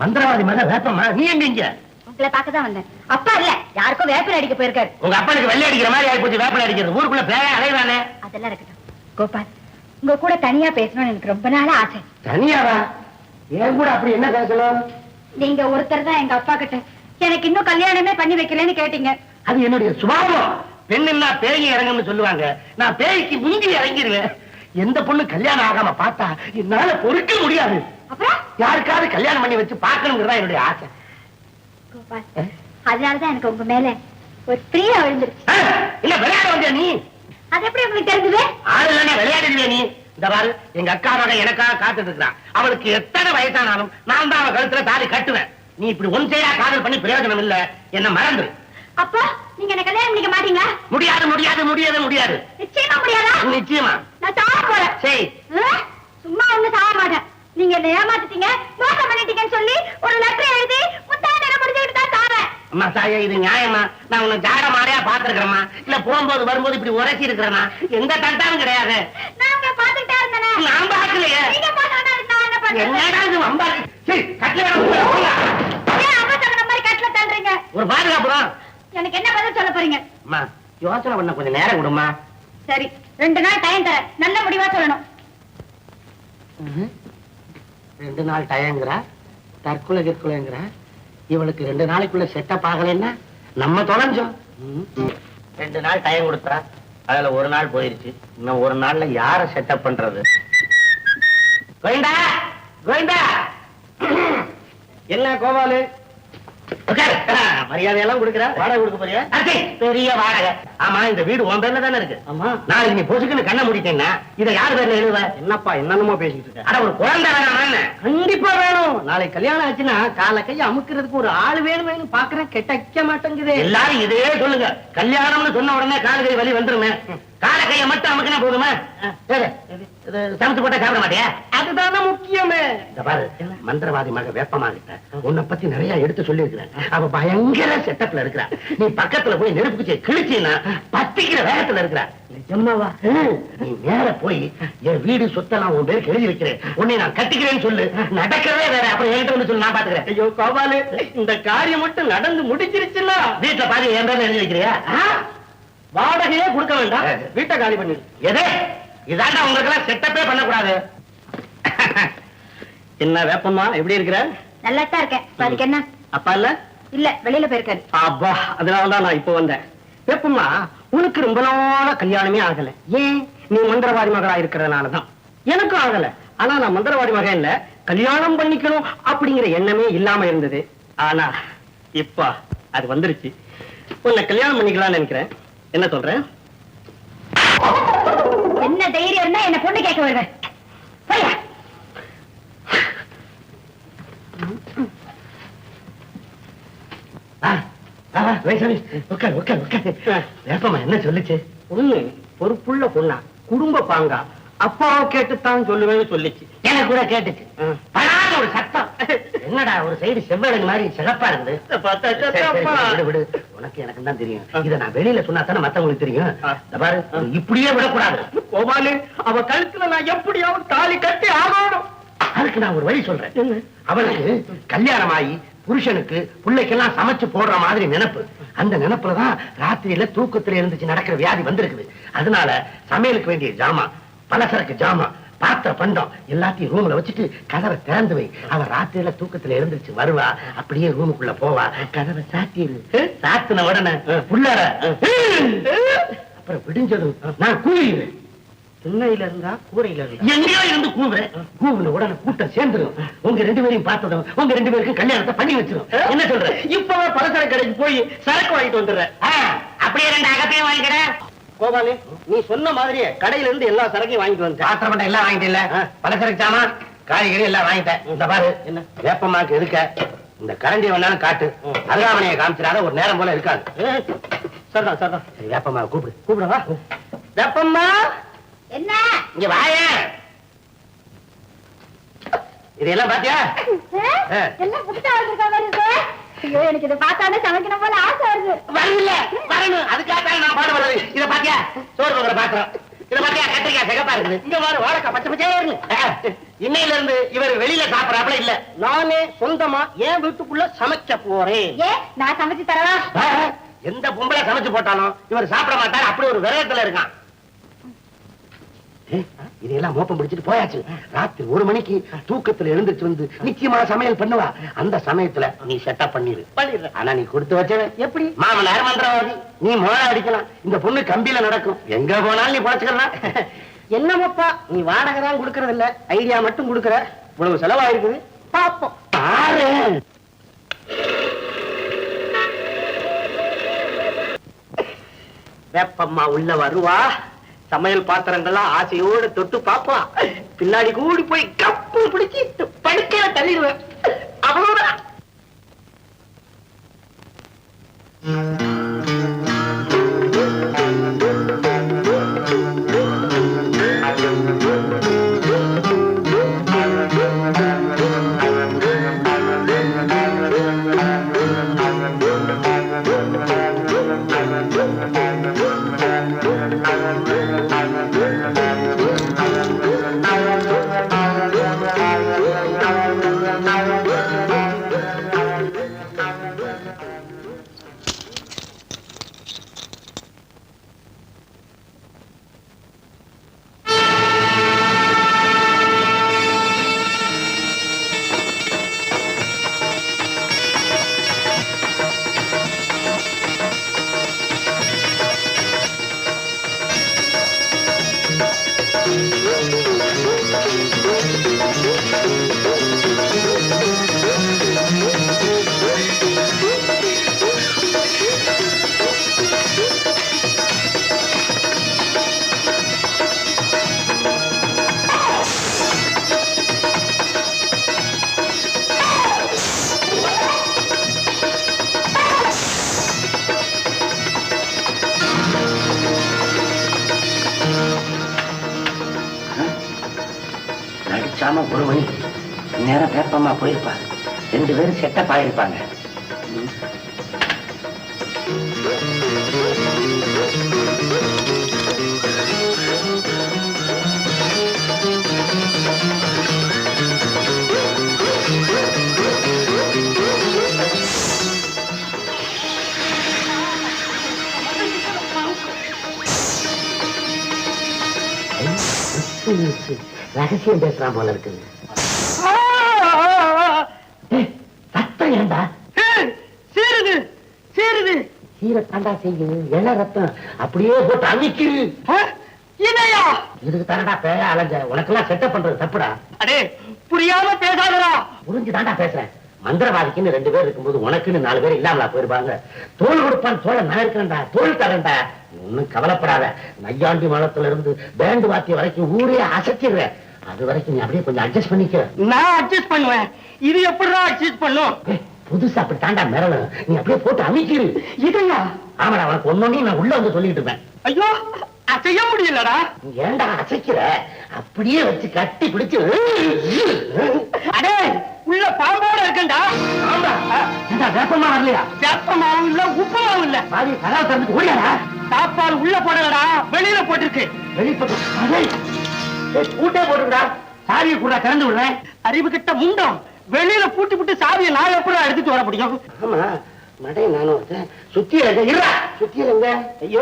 மந்திரவாதி மக வேப்பம்மா நீ எங்க இங்க? உங்களை பார்க்க தான் வந்தேன். அப்பா இல்ல யாருக்கும் வேப்பில அடிக்க போயிருக்காரு. உங்க அப்பனுக்கு வெள்ளை அடிக்கிற மாதிரி ஆயிப்போச்சு வேப்பலை அடிக்கிறது. ஊருக்குள்ள பேர அலைவானே அதெல்லாம் இருக்கட்டும். கோபால் உங்க கூட தனியா பேசணும்னு எனக்கு ரொம்ப நாளா ஆசை. தனியாவா? என் கூட அப்படி என்ன பேசணும்? நீங்க ஒருத்தர் தான் எங்க அப்பா கிட்ட எனக்கு இன்னும் கல்யாணமே பண்ணி வைக்கலன்னு கேட்டீங்க. அது என்னுடைய சுபாவம். பெண்ணுன்னா பேய் இறங்கும்னு சொல்லுவாங்க. நான் பேய்க்கு முந்தி இறங்கிடுவேன். எந்த பொண்ணு கல்யாணம் ஆகாம பார்த்தா என்னால பொறுக்க முடியாது. யாருக்காவது கல்யாணம் பண்ணி வச்சு பார்க்கணுங்கிறதா என்னுடைய ஆசை. கோபால் அதனாலதான் எனக்கு உங்க மேல ஒரு பிரியா விழுந்துருச்சு. இல்ல விளையாட வந்தியா நீ? அது எப்படி உங்களுக்கு தெரிஞ்சது? ஆளு இல்லைன்னா விளையாடுவியா நீ? இந்த பாரு எங்க அக்காவோட எனக்காக காத்துட்டு இருக்கிறான் அவளுக்கு எத்தனை வயசானாலும் நான் தான் அவன் கழுத்துல தாலி கட்டுவேன். நீ இப்படி ஒன் சைடா காதல் பண்ணி பிரயோஜனம் இல்ல. என்ன மறந்து. அப்போ நீங்க என்ன கல்யாணம் பண்ணிக்க மாட்டீங்களா? முடியாது முடியாது முடியாது முடியாது. நிச்சயமா முடியாதா? நிச்சயமா. நான் சாவ போறேன். சரி? சும்மா ஒண்ணு சாக மாட்டேன். நீங்க என்ன ஏமாத்திட்டீங்க மோசம் பண்ணிட்டீங்கன்னு சொல்லி ஒரு லெட்டர் எழுதி முட்டாய் நேரம் முடிச்சுக்கிட்டு தான் சாவேன். அம்மா தாயே இது நியாயமா? நான் உன்னை ஜாட மாடையா பாத்துருக்கிறேம்மா இல்ல போகும்போது வரும்போது இப்படி உரைச்சி இருக்கிறேன்னா எந்த தண்டாவும் கிடையாது. நான் உங்களை பார்த்துக்கிட்டே இருந்தேனே. நான் பார்க்கலையே. நீங்க பார்த்தா நான் என்ன பண்றது என்னடா இது வம்பா? சரி கட்டில வேணா. ஏன் தகுந்த மாதிரி கட்டில தள்ளுறீங்க? ஒரு பாதுகாப்பு தான் எனக்கு என்ன பதில் சொல்ல போறீங்க? அம்மா யோசனை பண்ண கொஞ்சம் நேரம் கொடுமா சரி ரெண்டு நாள் டைம் தரேன். நல்ல முடிவா சொல்லணும். ரெண்டு நாள் டயங்கிறா தற்கொலை கிற்கொலைங்கிறா. இவளுக்கு ரெண்டு நாளைக்குள்ள செட்டப் ஆகலைன்னா நம்ம தொலைஞ்சோம். ரெண்டு நாள் டைம் கொடுத்தா அதுல ஒரு நாள் போயிருச்சு. இன்னும் ஒரு நாள்ல யார செட்டப் பண்றது? கோவிந்தா! கோவிந்தா! என்ன கோபாலு? உட்காரு. மரியாதை எல்லாம் கொடுக்குற. வாடகை கொடுக்க போறியா? பெரிய வாடகை. ஆமா இந்த வீடு உன் பேர்ல தானே இருக்கு. ஆமா. நாளைக்கு நீ பொசுக்குன்னு கண்ணை முடிட்டேன்னா இதை யார் பேர்ல எழுதுவ? என்னப்பா என்னென்னமோ பேசிட்டு இருக்க. அட ஒரு குழந்தை வேணாமா கண்டிப்பா வேணும். நாளைக்கு கல்யாணம் ஆச்சுன்னா காலை கையை அமுக்கிறதுக்கு ஒரு ஆள் வேணுமேனு பாக்குறேன். கெட்டக்க மாட்டேங்குது. எல்லாரும் இதே சொல்லுங்க. கல்யாணம்னு சொன்ன உடனே கால கை வலி வந்துருமே. கால கைய மட்டும் அமுக்கினா போதுமா? சமைச்சு போட்டா சாப்பிட மாட்டியா? அதுதானே முக்கியமே. இந்த பாரு மந்திரவாதி மக வேப்பமாகிட்ட உன்னை பத்தி நிறைய எடுத்து சொல்லி இருக்கிறேன் அவ பயங்கர செட்டப்ல இருக்கிறா. நீ பக்கத்துல போய் நெருப்பு குச்சியை கிழிச்சின்னா பத்திக்கிற வேகத்துல இருக்கிறா. நிஜமாவா? நீ நேர போய் என் வீடு சொத்தெல்லாம் உன் பேருக்கு எழுதி வைக்கிறேன். உன்னை நான் கட்டிக்கிறேன்னு சொல்லு. நடக்கிறதே வேற. அப்புறம் என்கிட்ட வந்து சொல்லு நான் பாத்துக்கிறேன். ஐயோ கோபாலு இந்த காரியம் மட்டும் நடந்து முடிச்சிருச்சுன்னா வீட்டுல பாதி என் பேர்ல எழுதி வைக்கிறியா? வாடகையே கொடுக்க வேண்டாம். வீட்டை காலி பண்ணிடு எதே? இதாண்டா உங்களுக்கு எல்லாம் செட்டப்பே பண்ணக்கூடாது. என்ன வேப்பம்மா எப்படி இருக்கிற? நல்லா தான் இருக்கேன் அதுக்கு என்ன? அப்பா இல்ல? இல்ல வெளியில போயிருக்காரு. அப்பா அதனாலதான் நான் இப்ப வந்தேன். வேப்பம்மா உனக்கு ரொம்ப நாளா கல்யாணமே ஆகல. ஏன்? நீ மந்திரவாதி மகளா இருக்கிறதுனாலதான். எனக்கும் ஆகல. ஆனா நான் மந்திரவாதி மகன் இல்ல. கல்யாணம் பண்ணிக்கணும் அப்படிங்கிற எண்ணமே இல்லாம இருந்தது. ஆனா இப்ப அது வந்துருச்சு. உன்னை கல்யாணம் பண்ணிக்கலாம்னு நினைக்கிறேன். என்ன சொல்றேன் என்ன தைரியம் இருந்தா என்ன பொண்ணு கேட்க வருவேன் என்ன சொல்லுச்சு? பொண்ணு பொறுப்புள்ள பொண்ணா. குடும்ப பாங்கா. அப்பாவை கேட்டுத்தான் சொல்லுவேன்னு சொல்லிச்சு. எனக்கு கூட கேட்டுச்சு. ஒரு சத்தம். என்னடா ஒரு சைடு செவ்வழகு மாதிரி சத்தப்பா. விடு விடு. உனக்கு எனக்கு தான் தெரியும். இத நான் வெளியில சொன்னா தானே மத்தவங்களுக்கு தெரியும்? பாரு இப்படியே விடக்கூடாது. கோபாலு அவ கழுத்துல நான் எப்படியாவது தாலி கட்டி ஆகணும். அதுக்கு நான் ஒரு வழி சொல்றேன்? அவளுக்கு கல்யாணம் ஆகி புருஷனுக்கு பிள்ளைக்கெல்லாம் சமைச்சு போடுற மாதிரி நினைப்பு. அந்த நினைப்புலதான் ராத்திரியில தூக்கத்துல இருந்துச்சு நடக்கிற வியாதி வந்திருக்குது. அதனால சமையலுக்கு வேண்டிய ஜாமான் பலசரக்கு ஜாமான் பாத்திர பண்டம் எல்லாத்தையும் ரூம்ல வச்சுட்டு கதவை திறந்து வை. அவ ராத்திரியில தூக்கத்துல எழுந்திருச்சு வருவா. அப்படியே ரூமுக்குள்ள போவா. கதவை சாத்திரு சாத்தின உடனே. உள்ளார அப்புறம் விடிஞ்சதும் நான் கூறிடுவேன். திண்ணையில இருந்தா கூரையில இருந்தா. எங்கேயோ இருந்து கூவுறேன். கூவுன உடனே கூட்டம் சேர்ந்துரும். உங்க ரெண்டு பேரையும் பார்த்ததும் உங்க ரெண்டு பேருக்கும் கல்யாணத்தை பண்ணி வச்சிரும். என்ன சொல்ற? இப்பவே பலசர கடைக்கு போய் சரக்கு வாங்கிட்டு வந்துடுறேன். அப்படியே ரெண்டு அகத்தையும் வாங்கிக்கிறேன். கோபாலு நீ சொன்ன மாதிரியே கடையில இருந்து எல்லா சரக்கையும் வாங்கிட்டு வந்தேன் பாத்திரம் மட்டும் எல்லாம் வாங்கிட்டு இல்ல. பலசரக்கு சாமான் காய்கறி எல்லாம் வாங்கிட்டேன். இந்த பாரு. என்ன? வேப்பமாக்கு இருக்க இந்த கரண்டி வேணாலும் காட்டு. அருகாமனையை காமிச்சிடாத ஒரு நேரம் போல இருக்காது. சரிதான் சரிதான். சரி வேப்பமா கூப்பிடு. கூப்பிடவா வேப்பம்மா? என்ன? இங்க வாயே. இதெல்லாம் பாத்தியா? எல்லாம் புதுசா வந்திருக்கா மாதிரி இருக்கு. ஐயோ எனக்கு இதை பார்த்தாலே சமைக்கணும் போல ஆசை வருது வரல வரணும் அதுக்காக நான் பாடுபடுறது இத பாத்தியா சோறு போகிற பாத்திரம் இத பாத்தியா இருக்குது இங்க வாழைக்காய் பச்சை பச்சையா இன்னையில இருந்து இவர் வெளியில சாப்பிடறாப்ல இல்ல. நானே சொந்தமா என் வீட்டுக்குள்ள சமைக்க போறேன். ஏ நான் சமைச்சு தரவா எந்த பொம்பளை சமைச்சு போட்டாலும் இவர் சாப்பிட மாட்டார் அப்படி ஒரு விரதத்துல இருக்கான். இதையெல்லாம் மோப்பம் பிடிச்சிட்டு போயாச்சு. ராத்திரி ஒரு மணிக்கு தூக்கத்துல எழுந்திருச்சு வந்து நிச்சயமா சமையல் பண்ணுவா. அந்த சமயத்துல நீ செட்டப் பண்ணிரு. பண்ணிடுறேன். ஆனா நீ கொடுத்து வச்சவன். எப்படி? மாமனார் மந்திரவாதி. நீ மோள அடிக்கலாம். இந்த பொண்ணு கம்பியில நடக்கும். எங்க போனாலும் நீ பொழைச்சுக்கலாம். என்னமப்பா நீ வாடகை தான் கொடுக்கறது இல்ல ஐடியா மட்டும் கொடுக்கற. இவ்வளவு செலவாயிருக்குது. பாப்போம். பாரு. வேப்பம்மா உள்ள வருவா. சமையல் பாத்திரங்கள்லாம் ஆசையோடு தொட்டு பாப்பா. பின்னாடி கூடி போய் கப்பு பிடிச்சி படுக்கையில தள்ளிடுவேன். அவ்வளவுதான். நடிச்சாம ஒரு மணி நேரம் வேப்பமா போயிருப்பா. ரெண்டு பேரும் செட்டப் ஆயிருப்பாங்க ரகசியம் பேசுறான் போல இருக்குது ஏய், ரத்தம் ஏண்டா? சீருது சீருது. சீர தாண்டா செய்யும் எல ரத்தம்? அப்படியே போட்டு அவிக்குது இதையா இதுக்கு தானடா பேய அலைஞ்ச? உனக்கெல்லாம் செட்டப் பண்றது தப்புடா. அடே புரியாம பேசாதடா. புரிஞ்சு தாண்டா பேசுறேன் மந்திரவாதிக்குன்னு ரெண்டு பேர் இருக்கும்போது உனக்குன்னு நாலு பேர் இல்லாமலா போயிருப்பாங்க. தோல் கொடுப்பான் தோலை நான் இருக்கிறேன்டா தோல் தரேன்டா. ஒன்னும் கவலைப்படாத. நையாண்டி மலத்துல இருந்து பேண்டு வாத்திய வரைக்கும் ஊரே அசைச்சிடுறேன் அது வரைக்கும் நீ அப்படியே கொஞ்சம் அட்ஜஸ்ட் பண்ணிக்க. நான் அட்ஜஸ்ட் பண்ணுவேன். இது எப்படிடா அட்ஜஸ்ட் பண்ணும்? புதுசா அப்படி தாண்டா மிரளும் நீ அப்படியே போட்டு அமைக்கிரு. இதையா? ஆமாடா உனக்கு ஒன்னொன்னே நான் உள்ள வந்து சொல்லிட்டு இருப்பேன். ஐயோ அசைய முடியலடா. ஏன்டா அசைக்கிற? அப்படியே வச்சு கட்டி பிடிச்சு அடே உள்ள பாம்போட இருக்கேன்டா. ஆமா வேப்பமா வரலையா? வேப்பமாவும் இல்ல உப்புமாவும் இல்ல. பாதி கதவை திறந்துட்டு ஓடியாடா. சாப்பாடு உள்ள போடலடா. வெளியில போட்டிருக்கு. வெளிப்பட்டு அடே, ஏய், பூட்டே போட்டுடா சாவியை கூட திறந்து விடுறேன் அறிவு கிட்ட முண்டம். வெளியில பூட்டி விட்டு சாவியை நான் எப்படி எடுத்துட்டு வர முடியும்? ஆமா மடை நானும் சுத்தி சுத்தி இருங்க. ஐயோ.